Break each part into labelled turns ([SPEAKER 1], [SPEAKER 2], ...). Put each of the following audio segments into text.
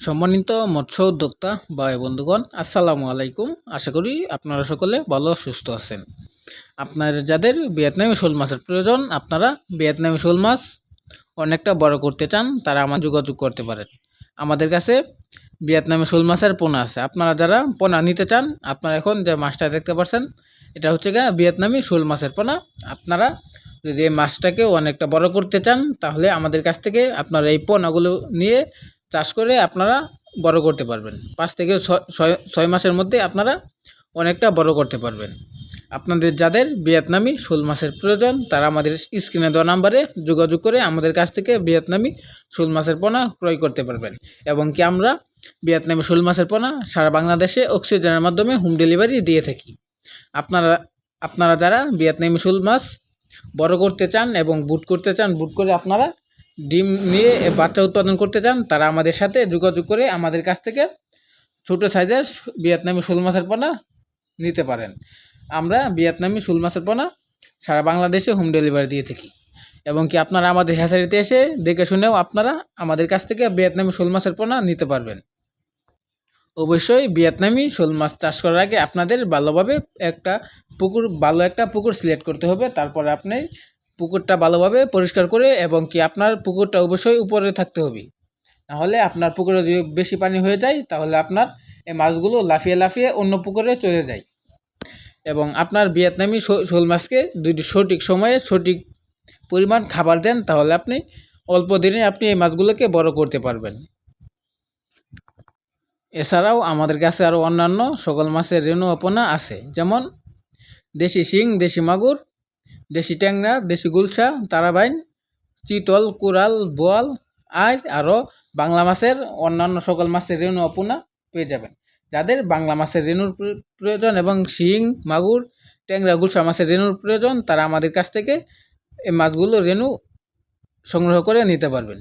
[SPEAKER 1] সম্মানিত মৎস্য উদ্যোক্তা ভাই বন্ধুগণ, আসসালামু আলাইকুম। আশা করি আপনারা সকলে ভালো, সুস্থ আছেন। আপনার যাদের ভিয়েতনামি শোল মাছের প্রয়োজন, আপনারা ভিয়েতনামি শোল মাছ অনেকটা বড় করতে চান, তারা আমার যোগাযোগ করতে পারেন। আমাদের কাছে ভিয়েতনামি শোল মাছের পোনা আছে। আপনারা যারা পোনা নিতে চান, আপনারা এখন যে মাছটা দেখতে পাচ্ছেন এটা হচ্ছে গিয়ে ভিয়েতনামি শোল মাছের পোনা। আপনারা যদি এই মাছটাকে অনেকটা বড় করতে চান, তাহলে আমাদের কাছ থেকে আপনারা এই পোনাগুলো নিয়ে চাষ করে আপনারা বড় করতে পারবেন। পাঁচ থেকে ছয় মাসের মধ্যে আপনারা অনেকটা বড় করতে পারবেন। আপনাদের যাদের ভিয়েতনামি শোল মাছের প্রয়োজন, তারা আমাদের স্ক্রিনে দেওয়া নাম্বারে যোগাযোগ করে আমাদের কাছ থেকে ভিয়েতনামি শোল মাছের পোনা ক্রয় করতে পারবেন। এবং কি আমরা ভিয়েতনামি শোল মাছের পোনা সারা বাংলাদেশে অক্সিজেনের মাধ্যমে হোম ডেলিভারি দিয়ে থাকি। আপনারা আপনারা যারা ভিয়েতনামি শোল মাছ বড় করতে চান এবং বুট করতে চান, বুট করে আপনারা ডিম নিয়ে বাচ্চা উৎপাদন করতে চান, তারা আমাদের সাথে যোগাযোগ করে আমাদের কাছ থেকে ছোটো সাইজের ভিয়েতনামি শোল মাছের পোনা নিতে পারেন। আমরা ভিয়েতনামি শোল মাছের পোনা সারা বাংলাদেশে হোম ডেলিভারি দিয়ে থাকি। এবং কি আপনারা আমাদের হ্যাচারিতে এসে দেখে শুনেও আপনারা আমাদের কাছ থেকে ভিয়েতনামি শোল মাছের পোনা নিতে পারবেন। অবশ্যই ভিয়েতনামি শোল মাছ চাষ করার আগে আপনাদের ভালোভাবে একটা পুকুর, ভালো একটা পুকুর সিলেক্ট করতে হবে। তারপরে আপনি পুকুরটা ভালোভাবে পরিষ্কার করে এবং কি আপনার পুকুরটা অবশ্যই উপরে থাকতে হবে। নাহলে আপনার পুকুরে যদি বেশি পানি হয়ে যায়, তাহলে আপনার এই মাছগুলো লাফিয়ে লাফিয়ে অন্য পুকুরে চলে যায়। এবং আপনার ভিয়েতনামি শোল মাছকে যদি সঠিক সময়ে সঠিক পরিমাণ খাবার দেন, তাহলে আপনি অল্প দিনে আপনি এই মাছগুলোকে বড় করতে পারবেন। এছাড়াও আমাদের কাছে আরও অন্যান্য সকল মাছের রেণু অপনা আছে, যেমন দেশি শিং, দেশি মাগুর দেশি ট্যাংরা, দেশি গুলশা, তারাবাইন, চিতল কোরাল বোয়াল আর আরও বাংলা মাছের অন্যান্য সকল মাছের রেণু অপনা পেয়ে যাবেন। যাদের বাংলা মাছের রেণুর প্রয়োজন এবং শিং, মাগুর, ট্যাংরা, গুলশা মাছের রেণুর প্রয়োজন, তারা আমাদের কাছ থেকে এই মাছগুলো রেণু সংগ্রহ করে নিতে পারবেন।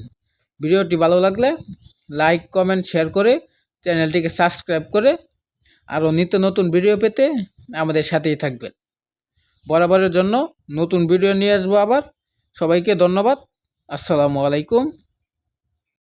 [SPEAKER 1] ভিডিওটি ভালো লাগলে লাইক, কমেন্ট, শেয়ার করে চ্যানেলটিকে সাবস্ক্রাইব করে আরও নিত্য নতুন ভিডিও পেতে আমাদের সাথেই থাকবেন। বরাবরের জন্য নতুন ভিডিও নিয়ে আসব আবার। সবাইকে ধন্যবাদ। আসসালামু আলাইকুম।